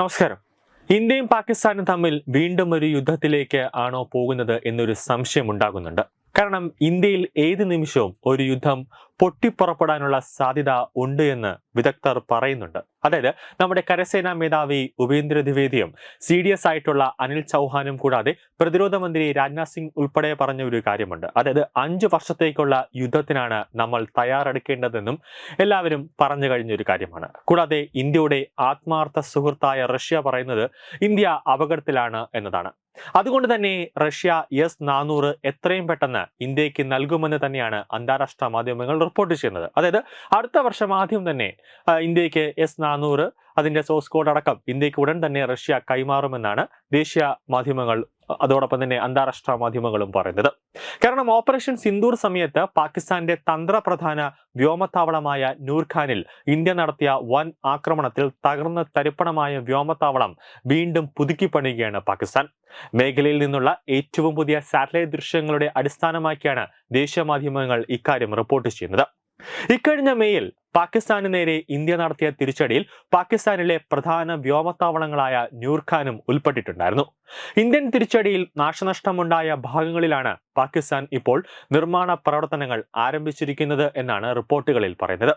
നമസ്കാരം. ഇന്ത്യയും പാകിസ്ഥാനും തമ്മിൽ വീണ്ടും ഒരു യുദ്ധത്തിലേക്ക് ആണോ പോകുന്നത് എന്നൊരു സംശയം ഉണ്ടാകുന്നുണ്ട്. കാരണം ഇന്ത്യയിൽ ഏത് നിമിഷവും ഒരു യുദ്ധം പൊട്ടിപ്പുറപ്പെടാനുള്ള സാധ്യത ഉണ്ട് എന്ന് വിദഗ്ധർ പറയുന്നുണ്ട്. അതായത് നമ്മുടെ കരസേനാ മേധാവി ഉപേന്ദ്ര ദ്വിവേദിയും സി ഡി എസ് ആയിട്ടുള്ള അനിൽ ചൗഹാനും കൂടാതെ പ്രതിരോധ മന്ത്രി രാജ്നാഥ് സിംഗ് ഉൾപ്പെടെ പറഞ്ഞ ഒരു കാര്യമുണ്ട്. അതായത് അഞ്ചു വർഷത്തേക്കുള്ള യുദ്ധത്തിനാണ് നമ്മൾ തയ്യാറെടുക്കേണ്ടതെന്നും എല്ലാവരും പറഞ്ഞു കഴിഞ്ഞ ഒരു കാര്യമാണ്. കൂടാതെ ഇന്ത്യയുടെ ആത്മാർത്ഥ സുഹൃത്തായ റഷ്യ പറയുന്നത് ഇന്ത്യ അപകടത്തിലാണ് എന്നതാണ്. അതുകൊണ്ട് തന്നെ റഷ്യ എസ് നാനൂറ് എത്രയും പെട്ടെന്ന് ഇന്ത്യയ്ക്ക് നൽകുമെന്ന് തന്നെയാണ് അന്താരാഷ്ട്ര മാധ്യമങ്ങൾ റിപ്പോർട്ട് ചെയ്യുന്നത്. അതായത് അടുത്ത വർഷം ആദ്യം തന്നെ ഇന്ത്യയ്ക്ക് എസ് നാനൂറ് അതിന്റെ സോഴ്സ് കോഡ് അടക്കം ഇന്ത്യയ്ക്ക് ഉടൻ തന്നെ റഷ്യ കൈമാറുമെന്നാണ് ദേശീയ മാധ്യമങ്ങൾ അതോടൊപ്പം തന്നെ അന്താരാഷ്ട്ര മാധ്യമങ്ങളും പറയുന്നത്. കാരണം ഓപ്പറേഷൻ സിന്ദൂർ സമയത്ത് പാകിസ്ഥാന്റെ തന്ത്രപ്രധാന വ്യോമത്താവളമായ നൂർഖാനിൽ ഇന്ത്യ നടത്തിയ വൻ ആക്രമണത്തിൽ തകർന്ന തരിപ്പണമായ വ്യോമത്താവളം വീണ്ടും പുതുക്കിപ്പണിയുകയാണ് പാകിസ്ഥാൻ. മേഖലയിൽ നിന്നുള്ള ഏറ്റവും പുതിയ സാറ്റലൈറ്റ് ദൃശ്യങ്ങളുടെ അടിസ്ഥാനമാക്കിയാണ് ദേശീയ മാധ്യമങ്ങൾ ഇക്കാര്യം റിപ്പോർട്ട് ചെയ്യുന്നത്. ഇക്കഴിഞ്ഞ മെയ്യിൽ പാകിസ്ഥാന് നേരെ ഇന്ത്യ നടത്തിയ തിരിച്ചടിയിൽ പാകിസ്ഥാനിലെ പ്രധാന വ്യോമത്താവളങ്ങളായ ന്യൂർഖാനും ഉൾപ്പെട്ടിട്ടുണ്ടായിരുന്നു. ഇന്ത്യൻ തിരിച്ചടിയിൽ നാശനഷ്ടമുണ്ടായ ഭാഗങ്ങളിലാണ് പാകിസ്ഥാൻ ഇപ്പോൾ നിർമ്മാണ പ്രവർത്തനങ്ങൾ ആരംഭിച്ചിരിക്കുന്നത് എന്നാണ് റിപ്പോർട്ടുകളിൽ പറയുന്നത്.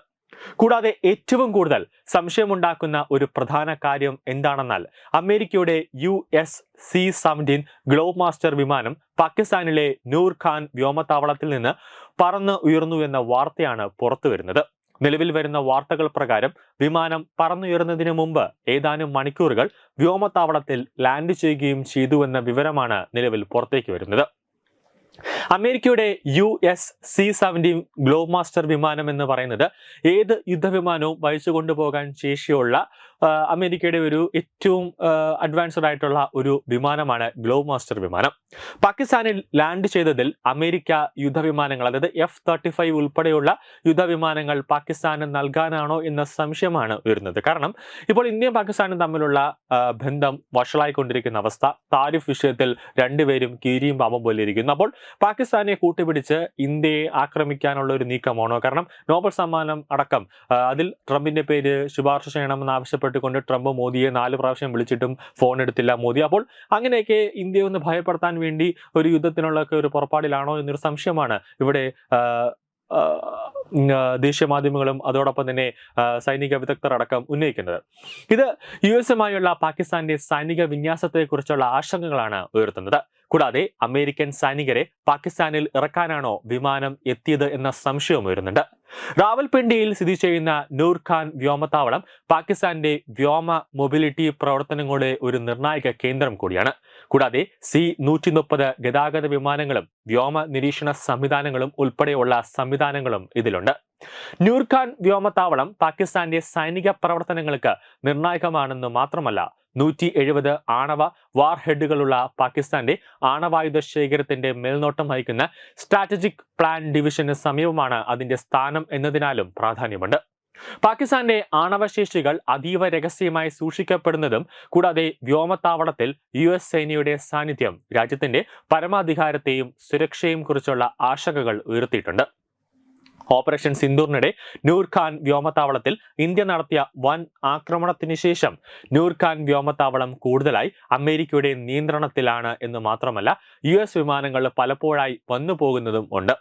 കൂടാതെ ഏറ്റവും കൂടുതൽ സംശയമുണ്ടാക്കുന്ന ഒരു പ്രധാന കാര്യം എന്താണെന്നാൽ അമേരിക്കയുടെ U S C seventeen globe master വിമാനം പാകിസ്ഥാനിലെ നൂർ ഖാൻ വ്യോമത്താവളത്തിൽ നിന്ന് പറന്ന് ഉയർന്നു എന്ന വാർത്തയാണ് പുറത്തു വരുന്നത് നിലവിൽ വരുന്ന വാർത്തകൾ പ്രകാരം വിമാനം പറന്നുയർന്നതിന് മുമ്പ് ഏതാനും മണിക്കൂറുകൾ വ്യോമത്താവളത്തിൽ ലാൻഡ് ചെയ്യുകയും ചെയ്തുവെന്ന വിവരമാണ് നിലവിൽ പുറത്തേക്ക് വരുന്നത്. അമേരിക്കയുടെ U S C seventeen globe master വിമാനം എന്ന് പറയുന്നത് ഏത് യുദ്ധവിമാനവും വഹിച്ചു കൊണ്ടുപോകാൻ ശേഷിയുള്ള അമേരിക്കയുടെ ഒരു ഏറ്റവും അഡ്വാൻസ്ഡ് ആയിട്ടുള്ള ഒരു വിമാനമാണ് ഗ്ലോബ് മാസ്റ്റർ വിമാനം. പാകിസ്ഥാനിൽ ലാൻഡ് ചെയ്തതിൽ അമേരിക്ക യുദ്ധവിമാനങ്ങൾ അതായത് എഫ് തേർട്ടി ഫൈവ് ഉൾപ്പെടെയുള്ള യുദ്ധവിമാനങ്ങൾ പാകിസ്ഥാന് നൽകാനാണോ എന്ന സംശയമാണ് ഉയരുന്നത്. കാരണം ഇപ്പോൾ ഇന്ത്യയും പാകിസ്ഥാനും തമ്മിലുള്ള ബന്ധം വഷളായിക്കൊണ്ടിരിക്കുന്ന അവസ്ഥ. താരിഫ് വിഷയത്തിൽ രണ്ടുപേരും കീരിയും പാമ്പും പോലെ ഇരിക്കുന്നു അപ്പോൾ പാകിസ്ഥാനെ കൂട്ടുപിടിച്ച് ഇന്ത്യയെ ആക്രമിക്കാനുള്ള ഒരു നീക്കമാണോ? കാരണം നോബൽ സമ്മാനം അടക്കം അതിൽ ട്രംപിന്റെ പേര് ശുപാർശ ചെയ്യണമെന്ന് ആവശ്യപ്പെട്ടുകൊണ്ട് ട്രംപ് മോദിയെ നാല് പ്രാവശ്യം വിളിച്ചിട്ടും ഫോൺ എടുത്തില്ല മോദി. അപ്പോൾ അങ്ങനെയൊക്കെ ഇന്ത്യയെ ഒന്ന് ഭയപ്പെടുത്താൻ വേണ്ടി ഒരു യുദ്ധത്തിനുള്ളൊക്കെ ഒരു പുറപ്പാടിലാണോ എന്നൊരു സംശയമാണ് ഇവിടെ ദേശീയ മാധ്യമങ്ങളും അതോടൊപ്പം തന്നെ സൈനിക വിദഗ്ധർ അടക്കം ഉന്നയിക്കുന്നത്. ഇത് യു എസുമായുള്ള പാകിസ്ഥാന്റെ സൈനിക വിന്യാസത്തെക്കുറിച്ചുള്ള ആശങ്കകളാണ് ഉയർത്തുന്നത്. കൂടാതെ അമേരിക്കൻ സൈനികരെ പാകിസ്ഥാനിൽ ഇറക്കാനാണോ വിമാനം എത്തിയത് എന്ന സംശയവും ഉയരുന്നുണ്ട്. റാവൽപിണ്ടിയിൽ സ്ഥിതി ചെയ്യുന്ന നൂർ ഖാൻ വ്യോമത്താവളം പാകിസ്ഥാന്റെ വ്യോമ മൊബിലിറ്റി പ്രവർത്തനങ്ങളുടെ ഒരു നിർണായക കേന്ദ്രം കൂടിയാണ്. കൂടാതെ സി നൂറ്റി മുപ്പത് ഗതാഗത വിമാനങ്ങളും വ്യോമ നിരീക്ഷണ സംവിധാനങ്ങളും ഉൾപ്പെടെയുള്ള സംവിധാനങ്ങളും ഇതിലുണ്ട്. നൂർഖാൻ വ്യോമത്താവളം പാകിസ്ഥാന്റെ സൈനിക പ്രവർത്തനങ്ങൾക്ക് നിർണായകമാണെന്ന് മാത്രമല്ല നൂറ്റി എഴുപത് ആണവ വാർഹെഡുകളുള്ള പാകിസ്ഥാന്റെ ആണവായുധ ശേഖരത്തിന്റെ മേൽനോട്ടം വഹിക്കുന്ന സ്ട്രാറ്റജിക് പ്ലാൻ ഡിവിഷന് സമീപമാണ് അതിന്റെ സ്ഥാനം എന്നതിനാലും പ്രാധാന്യമുണ്ട്. പാകിസ്ഥാന്റെ ആണവശേഷികൾ അതീവ രഹസ്യമായി സൂക്ഷിക്കപ്പെടുന്നതും കൂടാതെ വ്യോമത്താവളത്തിൽ യു എസ് സേനയുടെ സാന്നിധ്യം രാജ്യത്തിന്റെ പരമാധികാരത്തെയും സുരക്ഷയും കുറിച്ചുള്ള ആശങ്കകൾ ഉയർത്തിയിട്ടുണ്ട്. ഓപ്പറേഷൻ സിന്ദൂറിനിടെ നൂർഖാൻ വ്യോമത്താവളത്തിൽ ഇന്ത്യ നടത്തിയ വൻ ആക്രമണത്തിന് ശേഷം നൂർഖാൻ വ്യോമത്താവളം കൂടുതലായി അമേരിക്കയുടെ നിയന്ത്രണത്തിലാണ് എന്ന് മാത്രമല്ല യു എസ് വിമാനങ്ങൾ പലപ്പോഴായി വന്നു പോകുന്നതും ഉണ്ട്.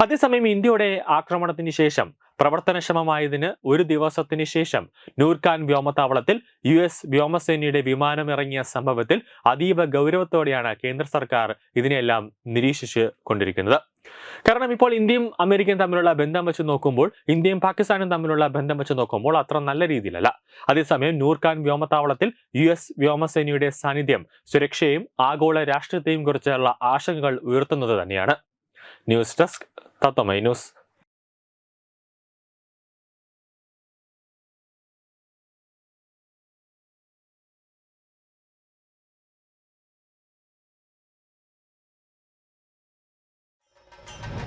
അതേസമയം ഇന്ത്യയുടെ ആക്രമണത്തിന് ശേഷം പ്രവർത്തനക്ഷമമായതിന് ഒരു ദിവസത്തിന് ശേഷം നൂർഖാൻ വ്യോമത്താവളത്തിൽ യു എസ് വ്യോമസേനയുടെ വിമാനം ഇറങ്ങിയ സംഭവത്തിൽ അതീവ ഗൗരവത്തോടെയാണ് കേന്ദ്ര സർക്കാർ ഇതിനെല്ലാം നിരീക്ഷിച്ച് കൊണ്ടിരിക്കുന്നത്. കാരണം ഇപ്പോൾ ഇന്ത്യയും അമേരിക്കയും തമ്മിലുള്ള ബന്ധം വെച്ച് നോക്കുമ്പോൾ ഇന്ത്യയും പാകിസ്ഥാനും തമ്മിലുള്ള ബന്ധം വെച്ച് നോക്കുമ്പോൾ അത്ര നല്ല രീതിയിലല്ല. അതേസമയം നൂർഖാൻ വ്യോമത്താവളത്തിൽ യു എസ് വ്യോമസേനയുടെ സാന്നിധ്യം സുരക്ഷയും ആഗോള രാഷ്ട്രീയത്തെയും കുറിച്ചുള്ള ആശങ്കകൾ ഉയർത്തുന്നത് തന്നെയാണ്. News desk Tatwamayi news.